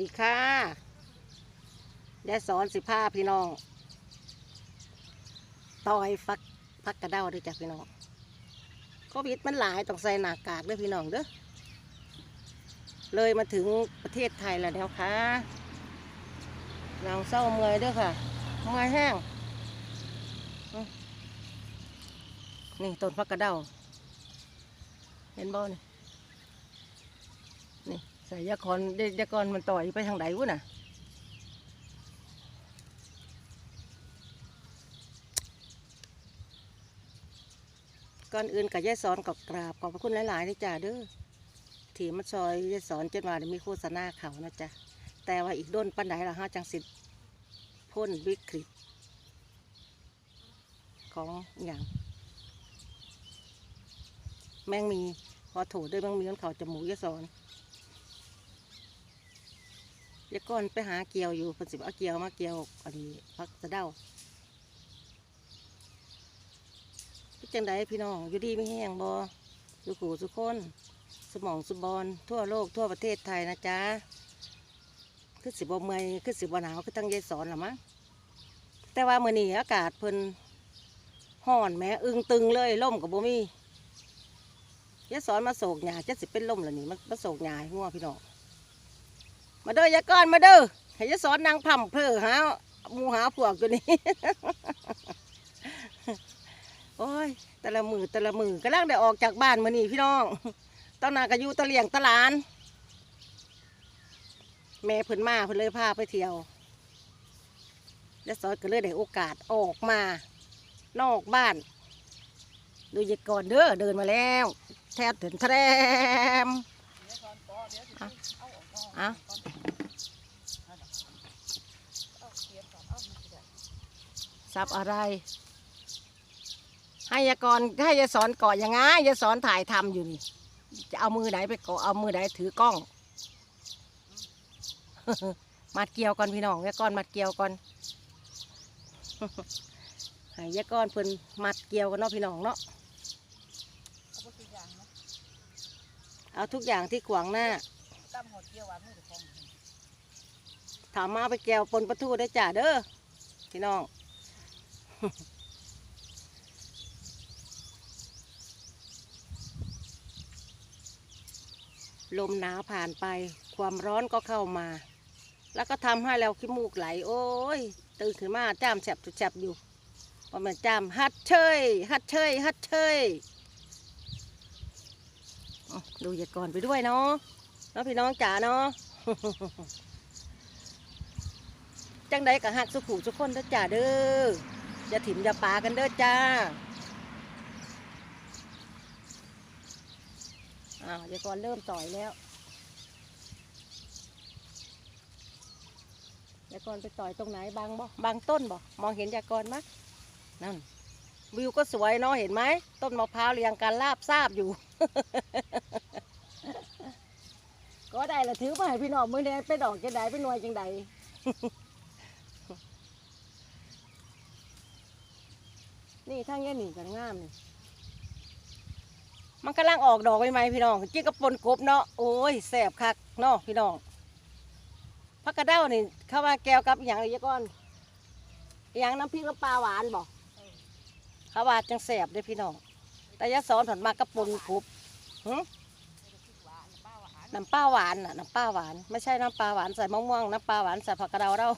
ดีค่ะยายสอนสิผ้าพี่น้อง ต่อยฟักฟักกระเด้าด้วยจ้ะพี่น้องโควิดมันหลายต้องใส่หน้ากากด้วยพี่น้องเด้อ เลยมาถึงประเทศไทยแล้วแล้วค่ะ เราเศร้าเมื่อยเด้วยค่ะเมื่อยแห้ง นี่ต้นฟักกระเด้า เห็นบ่เนี่นี่ ใส่ยาคอนเดยากรมันต่อยไปทางไหนวะน่ะก่อนอื่นกับยายสอนกับกราบขอบพระคุณหลายๆนะจ๊ะเด้อที่มาซอยยายสอนจนมาได้มีโฆษณาเขานะจ๊ะแต่ว่าอีกด้นปันไดละห้าจังสิพ่นวิกฤต ของอย่าง แมงมีพอถูด้วยแมงมีมันเขาจมูกยายสอน ยายก้อนไปหาเกียวอยู่เพิ่นสิบเอาเกียวมาเกียวอันนี้พักสะเดาพี่จังไดพี่น้องอยู่ดีไม่แห้งบออยู่ขู่สุคนสมองสุบอลทั่วโลกทั่วประเทศไทยนะจ๊ะคือสิบบ่เมอยคือสิบบ่หนาวคือตั้งยายสอนหรอมั้งแต่ว่าเมื่อนี้อากาศเพิ่นห่อนแม้อึงตึงเลยล่มกับบ่มียายสอนมาโศกหญ้าจะสิเป็นล่มแล้วนี่มันมาโศกหญ้าให้งัวพี่น้อง มาเด้อยาก้อนมาเด้อให้ยาสอนนางพ่ำเพลอหาหมูหาพวกตัวนี้โอ้ยแต่ละมือแต่ละมือกำลังได้ออกจากบ้านมานี่พี่น้องตอนนั้นก็อยู่ตะเลียงตะหลาน แม่เพิ่นมาเพิ่นเลยพาไปเที่ยวแล้วซอยก็เลยได้โอกาสออกมา นอกบ้าน ดูยาก่อนเด้อเดินมาแล้ว แทบถึงแทรม อะอะซับอะไร ให้ยากรให้ยาสอนเกาะยังไงยาสอนถ่ายทำอยู่นี่ จะเอามือไหนไปเกาะเอามือไหนถือกล้องมัดเกี่ยวก่อนพี่น้องยากรมัดเกี่ยวก่อนให้ยากรเพิ่นมัดเกี่ยวกันเนาะพี่น้องเนาะ เอาทุกอย่างที่ขวางหน้าตั้มหดเกี่ยวหวานมือของถามมาไปเกี่ยวปนประทูได้จ้าเด้อพี่น้องลมหนาวผ่านไปความร้อนก็เข้ามา แล้วก็ทำให้เราขี้มูกไหล โอ้ย ตื่นขึ้นมาจ้ามแฉบจุดแฉบอยู่ประมาณจ้ามฮัดเชยฮัดเชยฮัดเชย ดูอย่าก่อนไปด้วยเนาะเนาะพี่น้องจ๋าเนาะจังใดก็หักสุขุสุกคนเด้อจ้าเด้ออย่าถิ่มอย่าปากันเด้อจ้าอ้าวยวก่อนเริ่มต่อยแล้วเดี๋ยวก่อนไปต่อยตรงไหนบางบ่บางต้นบ่มองเห็นยากรมั้ยนั่นวิวก็สวยเนาะเห็นไหมต้นมะพร้าวเรียงกันลาบซาบอยู่ ก็ได้ละถือมาให้พี่น้องมือนี้ไปดอกจังใดไปหน่วยจังใดนี่ทางนี้นี่กันงามนี่มันกำลังออกดอกใหม่ๆพี่น้องจิ้กระปนกบเนาะโอ้ยแสบคักเนาะพี่น้องพักกระเด้านี่เข้ามาแก้วกับอหย่างอีกก่อนอหย่างน้ำพริกน้ำปลาหวานบอกเขาว่าจังแสบเด้อพี่น้องแต่ยาสอนถอนมากระปนกบหึ น้ำปลาหวานน่ะน้ำปลาหวาน ไม่ใช่น้ำปลาหวานใส่มะม่วงน้ำปลาหวานใส่ผักกระเดาเรา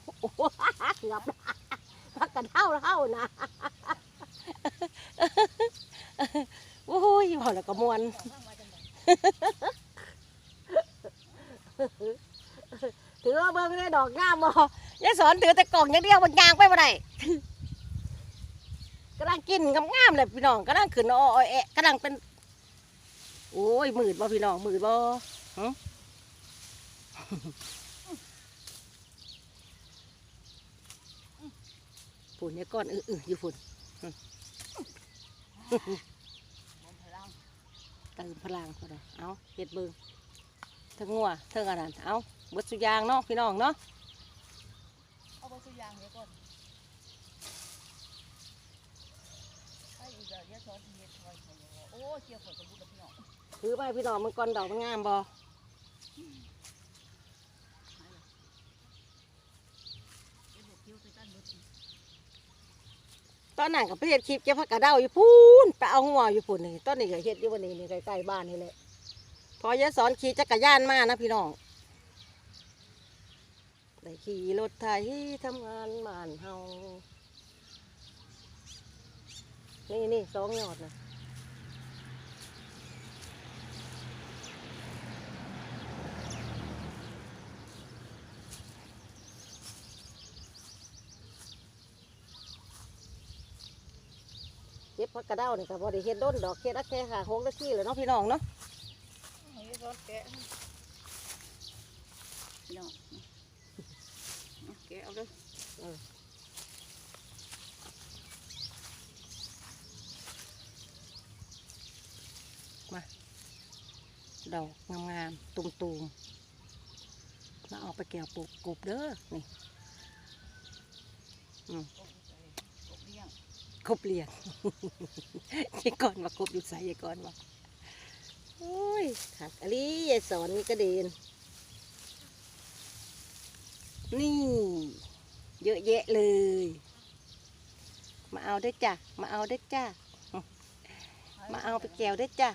เกือบผักกระเดาเรานะโอ้ยพอแล้วก็มวนถือว่าเบิ่งได้ดอกงามบ่ยายสอนถือแต่กล่องอย่างเดียวมันยางไปบ่ได้กำลังกินงามๆเลยพี่น้องกำลังขึ้นอ้อๆแอะกำลังเป็น โอ้ยมืดบ่พี่น้องมืดบ่ หึฝุ่นเนี่ยก้อนอื้อๆอยู่ฝุ่นเติมพลังก็ได้เอาเห็ดเบิงเทั้งงัวเทั้งอันนั้นเอาเบิดสุยางเนาะพี่น้องเนาะเอาไปซื้อยางเดี๋ยวก่อนให้อีกเดี๋ยวเดี๋ยวสอนเฮ็ดคอยคอยโอ้เกี่ยวข่อยกับบุญกับพี่น้องถือไปพี่น้องมันก่อนดอกมันงามบ่ ตอนนั้นกับเฮ็ดคลิปเก็บผักกระเด้าอยู่พูนไปเอาหัวอยู่พูนนี่ตอนนี้ก็เฮ็ดอยู่วันนี้นี่ใกล้ๆบ้านนี่แหละพอยะสอนขี่จักรยานมานะพี่น้องได้ขี่รถไถทำงานมานเฮานี่นี่สองยอดนะ เก็บผักกระเด้านี่ก็บ่ได้เฮ็ดด้นดอกเฮ็ดอักแค่หาหกนาทีเลยเนาะพี่น้องเนาะให้ยายซ้อนแกะพี่น้องเอาแกะเอาเลยดอกงามๆตุ่มๆแล้วเอาไปแกวปลูกกบเด้อนี่กบเลี้ยง กบเลี้ยงยายก่อนว่ากบอยู่ใส่ยายก่อนว่าโอ้ยถักอะไรยายสอนนี่กระเด็นนี่ เยอะแยะเลย มาเอาได้จ้ะ มาเอาได้จ้ะ มาเอาไปแกวได้จ้ะ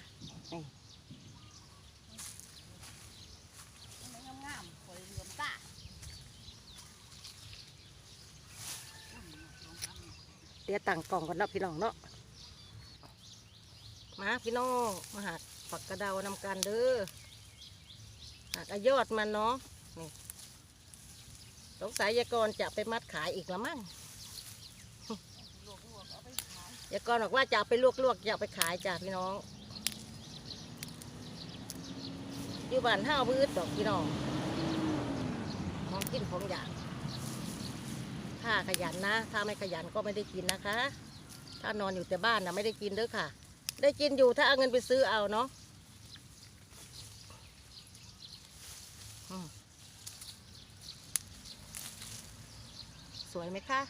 มันงามๆคอยเหลือมตา เดี๋ยวตั้งกล่องก่อนเนาะพี่น้องเนาะมาพี่น้องมาหักฝักกระเดานำกันเด้อหักอายอดมันเนาะนี่สงสัยยากรจะไปมัดขายอีกละมั้งยากรบอกว่าจะเอาไปลวกๆจะไปขายจ้ะพี่น้องอยู่บ้านห้าวพืชดอกพี่น้องของกินของอยาก ถ้าขยันนะ ถ้าไม่ขยันก็ไม่ได้กินนะคะ ถ้านอนอยู่แต่บ้านนะไม่ได้กินเด้อค่ะ ได้กินอยู่ถ้าเอาเงินไปซื้อเอาเนาะสวยไหมคะ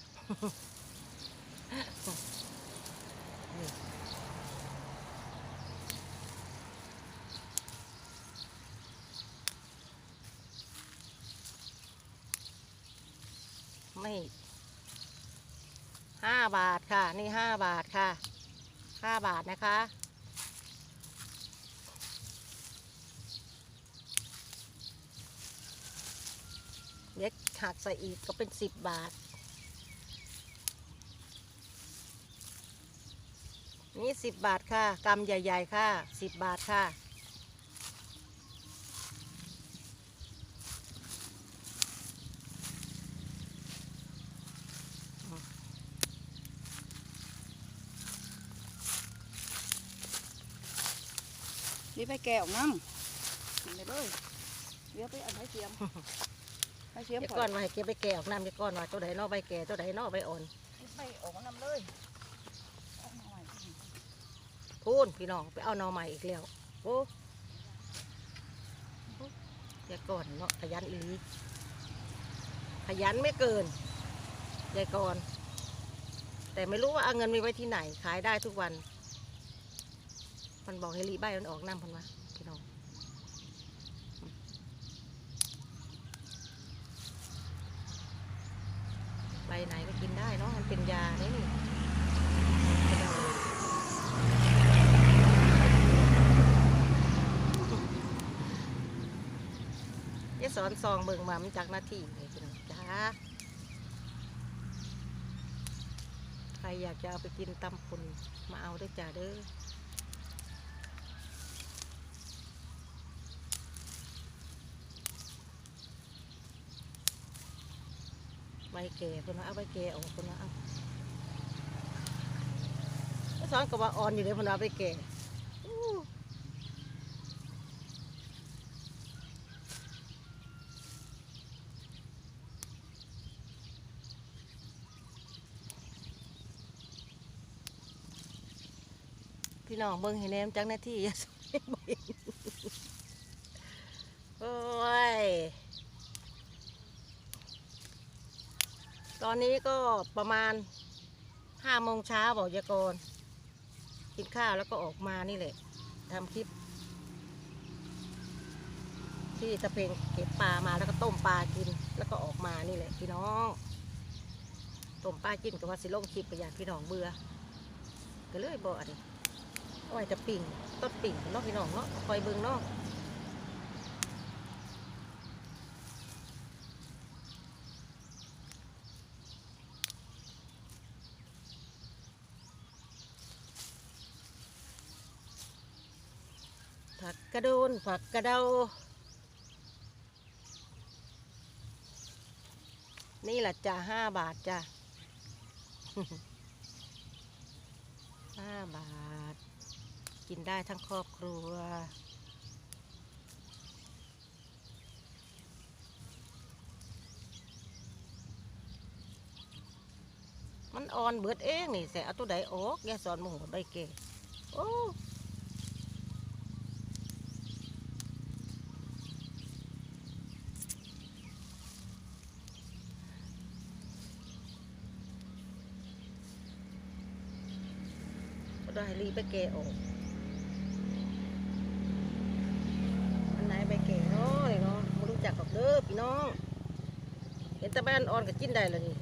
ไม่ ห้าบาทค่ะ นี่ห้าบาทค่ะห้าบาทนะคะ เด็กหักใส่อีกก็เป็นสิบบาท นี่สิบบาทค่ะกำใหญ่ ๆ ค่ะสิบบาทค่ะ นี่ไปแกะออกน้ำนี่เลยเดี๋ยวไปเอาไม้เสียมไม้เสียมเดี๋ยวก่ก้ออนนมาให้เก็บไปแก่ออกน้ำเดี๋ยวก้อนว่าตัวใดเนอใบแก่ตัวใดเนอใบอ่อนไปออกน้ำเลยเอาหน่อยพูนพี่น้องไปเอาหนอใหม่อีกแล้วโอ้เดี๋ยวก่อนเนาะขยันอีหลีขยันไม่เกินยายก่อน แต่ไม่รู้ว่าเอาเงินไปไว้ที่ไหนขายได้ทุกวัน มันบอกให้รีใบมันออกน้ำพันวะพี่น้องใบไหนก็กินได้เนาะมันเป็นยาเนี่ยนี่ยสอนซองเบิ่งมามันจากหน้าที่เลยพี่น้องจ้าใครอยากจะเอาไปกินตำปุนมาเอาได้จ้าเด้อ แก่คนว่าเอาใบแก่ออกคนว่าเอาสอนก็ว่าอ่อนอยู่เลยคนว่าเอาใบแก่อู้พี่น้องเบิ่งให้แนมจังหน้าที่อย่าสอนบ่เห็นโอ้ย ตอนนี้ก็ประมาณห้าโมงเช้าบอกยากรกินข้าวแล้วก็ออกมานี่แหละทำคลิป ที่ตะเพงเก็บปลามาแล้วก็ต้มปลากิน แล้วก็ออกมานี่แหละพี่น้องต้มปลากินก็ว่าสิลงคลิปไปอยากพี่น้องเบื่อก็เลยบ่อันนี้เอาไว้จะปิ่งต้นปิ่งเนาะพี่น้องเนาะคอยเบิ่งเนาะผั กระโดนผักกระเดา นี่แหละจ้ะห้าบาทจ้ะห้าบาท กินได้ทั้งครอบครัว มันอ่อนเบิดเองนี่แสเอาตัวใดออกแกสอนหมูใบเก๋โอ้ ได้รีไปเกะออกอันไหนใบเก๋เนาะนี่เนาะไม่รู้จักหรอกเด้อพี่น้อง เห็นแต่ใบอ่อนๆก็กินได้แล้วนี่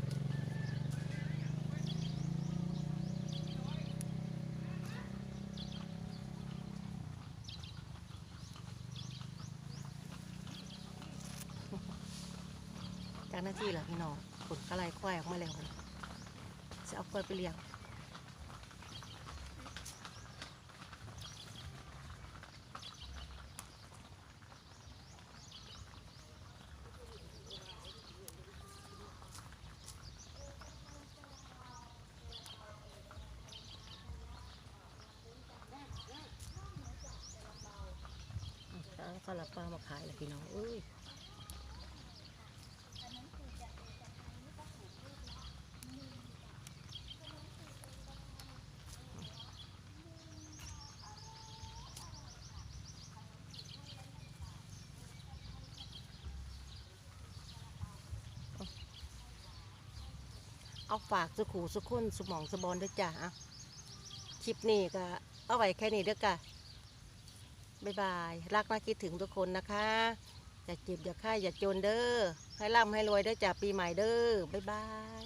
จากหน้าที่แล้วพี่น้องผลกระไรควายออกมาแล้วจะเอาควายไปเลี้ยง ช้างสลับปลามาขายเลยพี่น้องเอ้ยเอาฝากสุขูสุขุนสมองสบอนด้วยจ้าอะคลิปนี้ก็เอาไว้แค่นี้เด้อกะ บ๊ายบาย รักนะคิดถึงทุกคนนะคะ อย่าเจ็บอย่าไข้อย่าจนเด้อ ให้ร่ำให้รวยเด้อจ้าปีใหม่เด้อ บ๊ายบาย